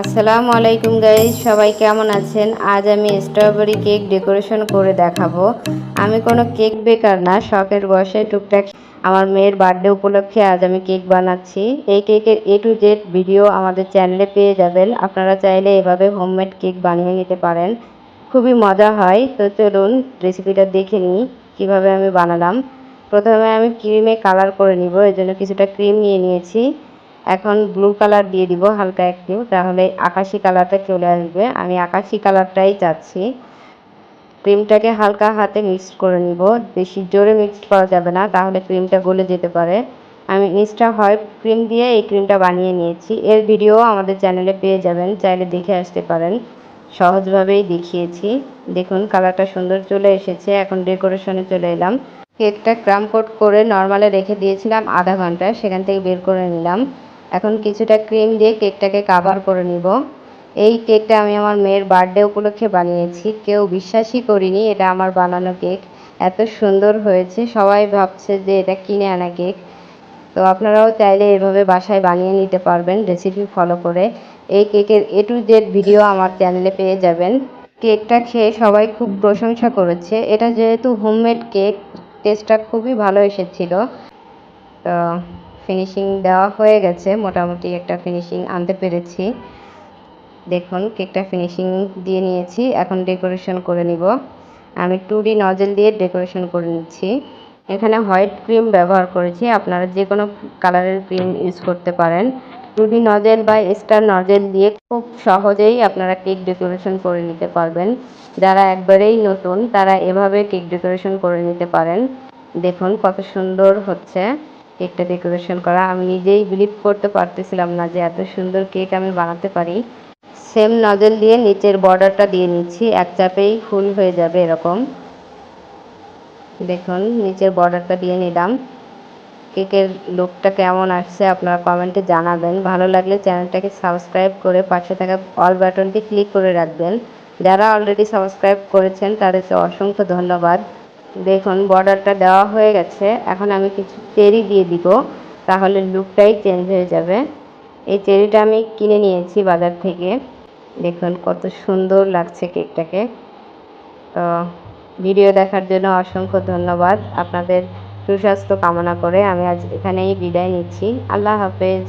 আসসালামু আলাইকুম গাইজ সবাই কেমন আছেন? আজ আমি স্ট্রবেরি কেক ডেকোরেশন করে দেখাবো। আমি কোনো কেক বেকার না, শখের বসে টুকটাক আমার মেয়ের বার্থডে উপলক্ষে আজ আমি কেক বানাচ্ছি। এই কেকের এ টু জেড ভিডিও আমাদের চ্যানেলে পেয়ে যাবেন। আপনারা চাইলে এভাবে হোমমেড কেক বানিয়ে নিতে পারেন। খুবই মজা হয়। তো চলুন রেসিপিটা দেখে নিই, কীভাবে আমি বানালাম। প্রথমে আমি ক্রিমে কালার করে নিব, এর জন্য কিছুটা ক্রিম নিয়ে নিয়েছি। এখন ব্লু কালার দিয়ে দিব হালকা একটু, তাহলে আকাশি কালারটা চলে আসবে। আমি আকাশি কালারটাই চাচ্ছি। ক্রিমটাকে হালকা হাতে মিক্স করে নিব। বেশি জোরে মিক্স করা যাবে না, তাহলে ক্রিমটা গলে যেতে পারে। আমি ইনস্টা হয় ক্রিম দিয়ে এই ক্রিমটা বানিয়ে নিয়েছি। এর ভিডিও আমাদের চ্যানেলে পেয়ে যাবেন, চাইলে দেখে আসতে পারেন। সহজভাবেই দেখিয়েছি। দেখুন কালারটা সুন্দর চলে এসেছে। এখন ডেকোরেশনে চলে এলাম। কেকটা ক্রাম কোট করে নর্মালে রেখে দিয়েছিলাম আধা ঘণ্টা। সেখান থেকে বের করে নিলাম। এখন কিছুটা ক্রিম দিয়ে কেকটাকে কাভার করে নিব। এই কেকটা আমি আমার মেয়ের বার্থডে উপলক্ষে বানিয়েছি। কেউ বিশ্বাসই করিনি এটা আমার বানানো কেক এত সুন্দর হয়েছে, সবাই ভাবছে যে এটা কিনে আনা কেক তো আপনারাও চাইলে এভাবে বাসায় বানিয়ে নিতে পারবেন রেসিপি ফলো করে। এই কেকের এ টু জেড ভিডিও আমার চ্যানেলে পেয়ে যাবেন। কেকটা খেয়ে সবাই খুব প্রশংসা করেছে। এটা যেহেতু হোমমেড কেক টেস্টটা খুবই ভালো এসেছিল। তো ফিনিশিং দেওয়া হয়ে গেছে। মোটামুটি একটা ফিনিশিং আনতে পেরেছি। দেখুন, কেকটা ফিনিশিং দিয়ে নিয়েছি। এখন ডেকোরেশন করে নিব। আমি টু ডি নজেল দিয়ে ডেকোরেশন করে নিচ্ছি। এখানে হোয়াইট ক্রিম ব্যবহার করেছি। আপনারা যে কোনো কালারের ক্রিম ইউজ করতে পারেন। টু ডি নজেল বা স্টার নজেল দিয়ে খুব সহজেই আপনারা কেক ডেকোরেশন করে নিতে পারবেন। যারা একবারেই নতুন, তারা এভাবে কেক ডেকোরেশন করে নিতে পারেন। দেখুন কত সুন্দর হচ্ছে। কেকটা ডেকোরেশন করা। আমি নিজেই বিলিভ করতে পারতেছিলাম না যে এত সুন্দর কেক আমি বানাতে পারি। সেম নজেল দিয়ে নিচের বর্ডারটা দিয়ে নিচ্ছি। এক চাপেই ফুল হয়ে যাবে এরকম। দেখুন, নিচের বর্ডারটা দিয়ে নিলাম। কেকের লুকটা কেমন আসছে আপনারা কমেন্টে জানাবেন। ভালো লাগলে চ্যানেলটাকে সাবস্ক্রাইব করে পাশে থাকা অল বাটনটি ক্লিক করে রাখবেন। যারা অলরেডি সাবস্ক্রাইব করেছেন, তাদেরকে অসংখ্য ধন্যবাদ। দেখুন বর্ডারটা দেওয়া হয়ে গেছে। এখন আমি কিছু চেরি দিয়ে দিব, তাহলে লুকটাই চেঞ্জ হয়ে যাবে। এই চেরিটা আমি কিনে নিয়েছি বাজার থেকে। দেখুন, কত সুন্দর লাগছে কেকটাকে তো ভিডিও দেখার জন্য অসংখ্য ধন্যবাদ। আপনাদের সুস্বাস্থ্য কামনা করে আমি আজ এখানেই বিদায় নিচ্ছি। আল্লাহ হাফেজ।